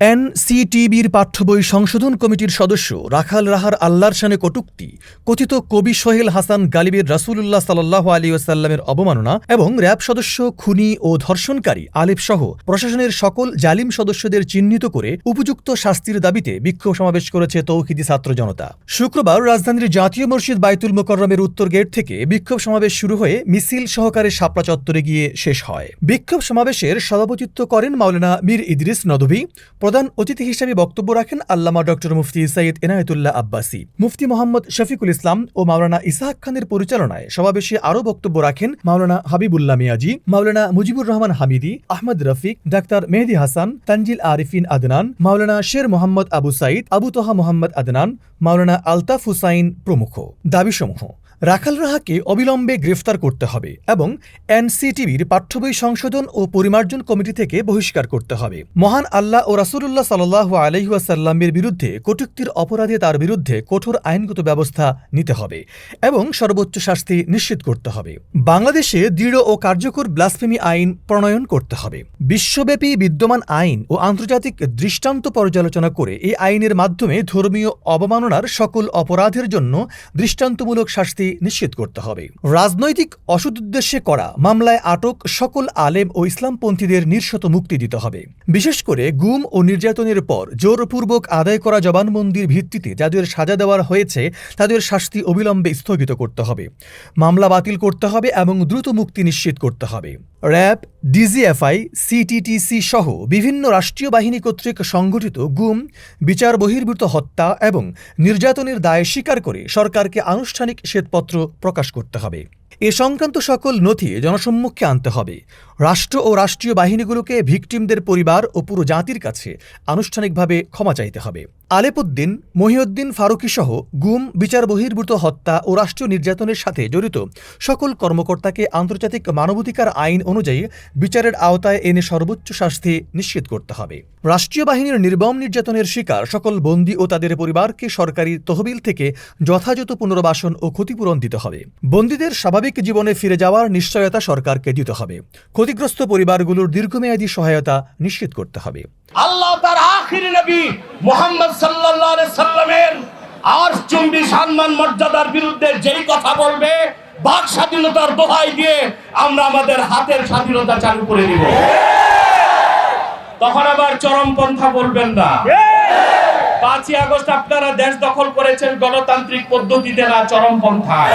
এনসিটিবির পাঠ্য বই সংশোধন কমিটির সদস্য রাখাল রাহার আল্লাহর শানে কটুক্তি, কথিত কবি সোহেল হাসান গালিবের রাসূলুল্লাহ সাল্লাহ আলী ওয়াসাল্লামের অবমাননা এবং র্যাব সদস্য, খুনি ও ধর্ষণকারী আলেপ সহ প্রশাসনের সকল জালিম সদস্যদের চিহ্নিত করে উপযুক্ত শাস্তির দাবিতে বিক্ষোভ সমাবেশ করেছে তৌহিদি ছাত্র জনতা। শুক্রবার রাজধানীর জাতীয় মসজিদ বাইতুল মোকররমের উত্তর গেট থেকে বিক্ষোভ সমাবেশ শুরু হয়ে মিছিল সহকারে শাপলা চত্বরে গিয়ে শেষ হয়। বিক্ষোভ সমাবেশের সভাপতিত্ব করেন মাওলানা মীর ইদ্রিস নদভী প্রধান অতিথি হিসেবে বক্তব্য রাখেন আল্লামা ডক্টর মুফতি সৈয়দ এনায়েতুল্লাহ আব্বাসী। মুফতি মোহাম্মদ শফিকুল ইসলাম ও মাওলানা ইসাহাক খানের পরিচালনায় সমাবেশে আরও বক্তব্য রাখেন মাওলানা হাবিবুল্লাহ মিয়াজি, মাওলানা মুজিবুর রহমান হামিদি, আহমদ রফিক, ডাক্তার মেহেদি হাসান, তানজিল আরিফিন আদনান, মাওলানা শের মোহাম্মদ আবু সাইদ আবু তোহা মোহাম্মদ আদনান, মাওলানা আলতাফ হুসাইন প্রমুখ। দাবিসমূহ রাখাল রাহাকে অবিলম্বে গ্রেফতার করতে হবে এবং এনসিটিভির পাঠ্যবই সংশোধন ও পরিমার্জন কমিটি থেকে বহিষ্কার করতে হবে। মহান আল্লাহ ও রাসুলুল্লাহ সাল্লাহ আলহিউসাল্লামের বিরুদ্ধে কটুক্তির অপরাধে তার বিরুদ্ধে কঠোর আইনগত ব্যবস্থা নিতে হবে এবং সর্বোচ্চ শাস্তি নিশ্চিত করতে হবে। বাংলাদেশে দৃঢ় ও কার্যকর ব্লাসফেমি আইন প্রণয়ন করতে হবে। বিশ্বব্যাপী বিদ্যমান আইন ও আন্তর্জাতিক দৃষ্টান্ত পর্যালোচনা করে এই আইনের মাধ্যমে ধর্মীয় অবমাননার সকল অপরাধের জন্য দৃষ্টান্তমূলক শাস্তি নিশ্চিত করতে হবে। রাজনৈতিক অসদুদ্দেশ্যে করা মামলায় আটক সকল আলেম ও ইসলামপন্থীদের নিঃশত মুক্তি দিতে হবে। বিশেষ করে গুম ও নির্যাতনের পর জোরপূর্বক আদায় করা জবানবন্দির ভিত্তিতে যাদের সাজা দেওয়ার হয়েছে, তাদের শাস্তি অবিলম্বে স্থগিত করতে হবে। মামলা বাতিল করতে হবে এবং দ্রুত মুক্তি নিশ্চিত করতে হবে। র্যাব ডিজিএফআই সিটিটিসি সহ বিভিন্ন রাষ্ট্রীয় বাহিনী কর্তৃক সংগঠিত গুম, বিচার বহির্ভূত হত্যা এবং নির্যাতনের দায় স্বীকার করে সরকারকে আনুষ্ঠানিক শ্বেতপত্র প্রকাশ করতে হবে। এ সংক্রান্ত সকল নথি জনসম্মুখে আনতে হবে। রাষ্ট্র ও রাষ্ট্রীয় বাহিনীগুলোকে ভিকটিমদের পরিবার ও পুরো জাতির কাছে আনুষ্ঠানিকভাবে ক্ষমা চাইতে হবে। আলেপুদ্দিন, মহিউদ্দিন ফারুকি সহ গুম, বিচার বহির্ভূত, হত্যা ও রাষ্ট্রীয় নির্যাতনের সাথে জড়িত সকল কর্মকর্তাকে আন্তর্জাতিক মানবাধিকার আইন অনুযায়ী বিচারের আওতায় এনে সর্বোচ্চ শাস্তি নিশ্চিত করতে হবে। রাষ্ট্রীয় বাহিনীর নির্মম নির্যাতনের শিকার সকল বন্দী ও তাদের পরিবারকে সরকারি তহবিল থেকে যথাযথ পুনর্বাসন ও ক্ষতিপূরণ দিতে হবে। বন্দীদের স্বাভাবিক জীবনে ফিরে যাওয়ার নিশ্চয়তা সরকারকে দিতে হবে। ক্ষতিগ্রস্ত পরিবারগুলোর দীর্ঘমেয়াদী সহায়তা নিশ্চিত করতে হবে। আল্লাহ তার নবী মোহাম্মদ সাল্লাল্লাহু আলাইহি সাল্লামের আর চুম্বি সম্মান মর্যাদার বিরুদ্ধে যেই কথা বলবে, বাক স্বাধীনতার দোহাই দিয়ে আমরা আমাদের হাতের স্বাধীনতা চালু করে দিব। তখন আবার চরমপন্থা বলবেন না। পাঁচই আগস্ট আপনারা দেশ দখল করেছেন গণতান্ত্রিক পদ্ধতিতে না, চরমপন্থায়।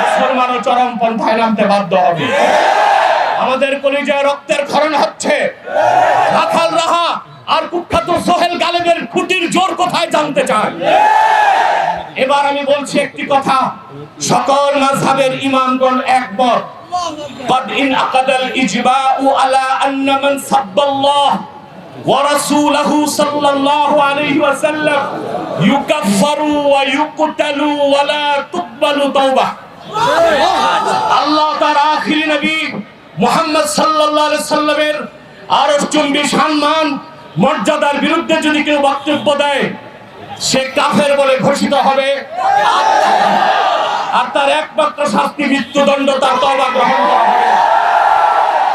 মুসলমানও চরমপন্থায় নামতে বাধ্য হবে। কলিজায় রক্তের ক্ষরণ হচ্ছে রাখাল রাহা আর কুখ্যাত সোহেল গালেবের খুঁটির জোর কোথায় জানতে চাই এবার আমি বলছি একটি কথা সকল মাযহাবের ইমামগণ একমত قد انعقد الإجماع على أن من سب الله ورسوله صلى الله عليه وسلم يكفر ويقتل ولا تقبل توبة আল্লাহ তার আখিরি নবী মোহাম্মদ সাল্লাল্লাহু আলাইহি সাল্লামের আরশ চুম্বি সম্মান মর্যাদার বিরুদ্ধে যদি কেউ বক্তব্য দেয় সে কাফের বলে ঘোষিত হবে। আর তার একমাত্র শাস্তি মৃত্যুদণ্ড তার তওবা গ্রহণ করা হবে।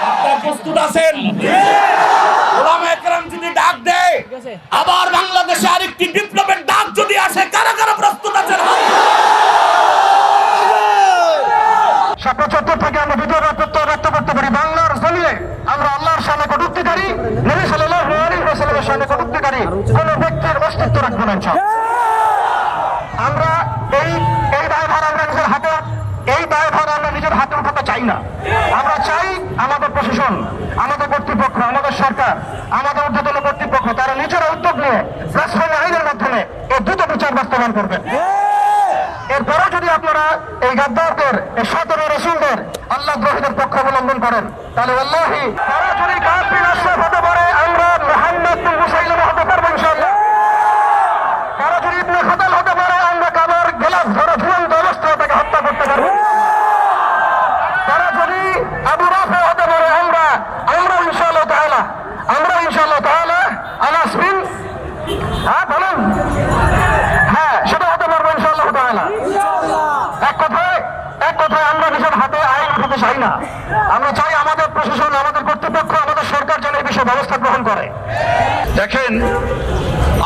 আপনারা প্রস্তুত আছেন? যদি ডাক দেয় আবার বাংলাদেশে আরেকটি বিপ্লবের ডাক যদি আসে কারা কারা প্রস্তুত আছেন? সাতটা থেকে আমরা বিজয় বাংলার জমিয়ে আমরা আল্লাহর সামনে কটুক্তিকারী নবী সাল্লাল্লাহু আলাইহি ওয়াসাল্লামের সামনে কটুক্তিকারী কোন ব্যক্তির অস্তিত্ব রাখব না আমরা এই এই দায়ভার আমরা নিজের হাতে এই দায়ভার আমরা নিজের হাতে উঠাতে চাই না। আমরা চাই আমাদের প্রশাসন আমাদের কর্তৃপক্ষ আমাদের সরকার আমাদের ঊর্ধ্বতন কর্তৃপক্ষ তারা নিজেরা উদ্যোগ নিয়ে রাষ্ট্রীয় আইনের মাধ্যমে এই দ্রুত বিচার বাস্তবায়ন করবে। এরপরেও যদি আপনারা এই গাদ্দারদের এই সতেরো রসুলদের আল্লাহ গ্রহীদের পক্ষ অবলম্বন করেন। তাহলে আল্লাহি কথায় আমরা নিজের হাতে আইন উঠাতে চাই না। আমরা চাই আমাদের প্রশাসন, আমাদের কর্তৃপক্ষ, আমাদের সরকার যেন এই বিষয়ে ব্যবস্থা গ্রহণ করে। দেখেন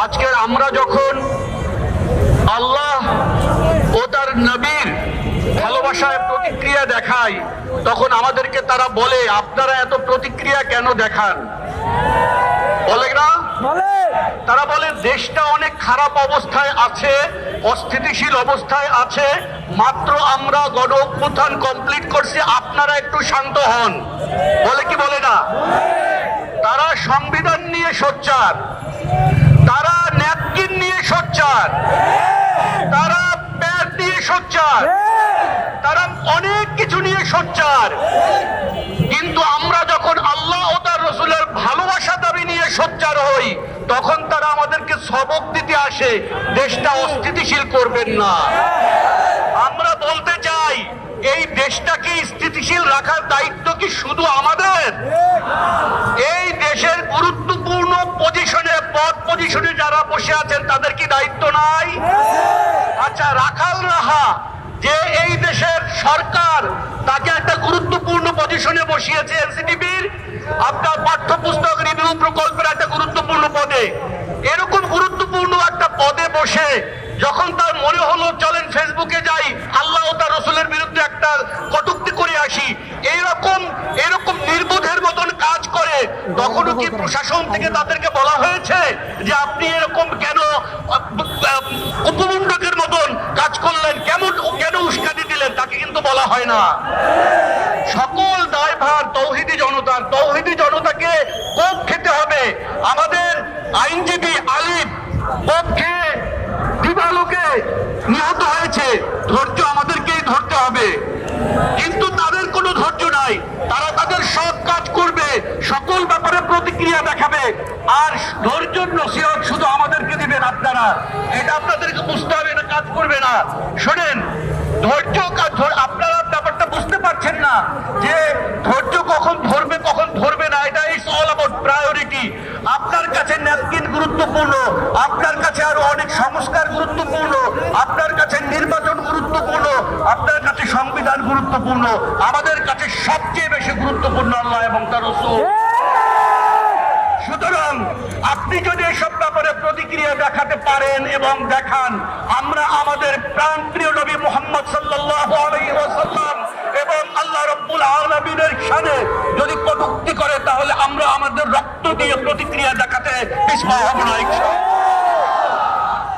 আজকের আমরা যখন আল্লাহ ও তার নবীর ভালোবাসায় প্রতিক্রিয়া দেখাই, তখন আমাদেরকে তারা বলে, আপনারা এত প্রতিক্রিয়া কেন দেখান? বলে না? তারা বলে, দেশটা অনেক খারাপ অবস্থায় আছে, অস্থিতিশীল অবস্থায় আছে, মাত্র আমরা গণ অভ্যুত্থান কমপ্লিট করছি, আপনারা একটু শান্ত হন। বলে কি বলে না? তারা সংবিধান নিয়ে সোচ্চার, তারা ন্যাপকিন নিয়ে সোচ্চার, তারা প্যাড নিয়ে সোচ্চার, তারা অনেক কিছু নিয়ে সোচ্চার। কিন্তু আমরা যখন আল্লাহ ও তার রসুলের ভালোবাসা দাবি নিয়ে সোচ্চার হই তখন তারা আমাদেরকে সবক দিতে আসে, দেশটা অস্থিতিশীল করবেন না। আমরা বলতে চাই, এই দেশটাকে স্থিতিশীল রাখার দায়িত্ব কি শুধু আমাদের? এই দেশের গুরুত্বপূর্ণ পজিশনে পদ পজিশনে যারা বসে আছেন, তাদের কি দায়িত্ব নাই? আচ্ছা রাখাল রাহা সরকার তাকে একটা গুরুত্বপূর্ণ পজিশনে বসিয়েছে এনসিটিভির আপনার পাঠ্যপুস্তক রিভিউ প্রকল্পের একটা গুরুত্বপূর্ণ পদে। এরকম গুরুত্বপূর্ণ একটা পদে বসে যখন তার মনে হলো, চলেন ফেসবুকে যাই, আল্লাহ তার রসুলের বিরুদ্ধে একটা কটুক্তি করে আসি। এইরকম, এরকম নির্বোধের মতন কাজ করে, তখনও কি প্রশাসন থেকে তাদেরকে বলা হয়েছে যে আপনি এরকম কেন উপমণ্ডকের মতন কাজ করলেন কেমন কেন উস্কানি দিলেন তাকে কিন্তু বলা হয় না। সকল দায়ভার তৌহিদি জনতার, তৌহিদি জনতাকে কোপ খেতে হবে। আমাদের আইনজীবী আলিফ কোপ খেয়ে নিহত হয়েছে। ধৈর্য আমাদেরকেই ধরতে হবে। কিন্তু তাদের কোনো ধৈর্য নাই। তারা তাদের সব কাজ করবে, সকল ব্যাপারে প্রতিক্রিয়া দেখাবে। আর ধৈর্য নসিহত শুধু আমাদেরকে দিবেন আপনারা। এটা আপনাদেরকে বুঝতে হবে, এটা কাজ করবে না। শোনেন, ধৈর্য যে ধৈর্য কখন ধরবে কখন ধরবে না, এটা ইজ অল অ্যাবাউট প্রায়োরিটি আপনার কাছে ন্যাপকিন গুরুত্বপূর্ণ, আপনার কাছে আরও অনেক সংস্কার গুরুত্বপূর্ণ, আপনার কাছে নির্বাচন গুরুত্বপূর্ণ, আপনার কাছে সংবিধান গুরুত্বপূর্ণ, আমাদের কাছে সবচেয়ে বেশি গুরুত্বপূর্ণ আল্লাহ এবং তার সুতরাং আপনি যদি এসব ব্যাপারে প্রতিক্রিয়া দেখাতে পারেন এবং দেখান, আমরা আমাদের প্রাণপ্রিয় নবী মোহাম্মদ এবং আল্লাহ রাব্বুল আলামিনের শানে যদি কটুক্তি করে, তাহলে আমরা আমাদের রক্ত দিয়ে প্রতিক্রিয়া দেখাতে পিছপা হব না।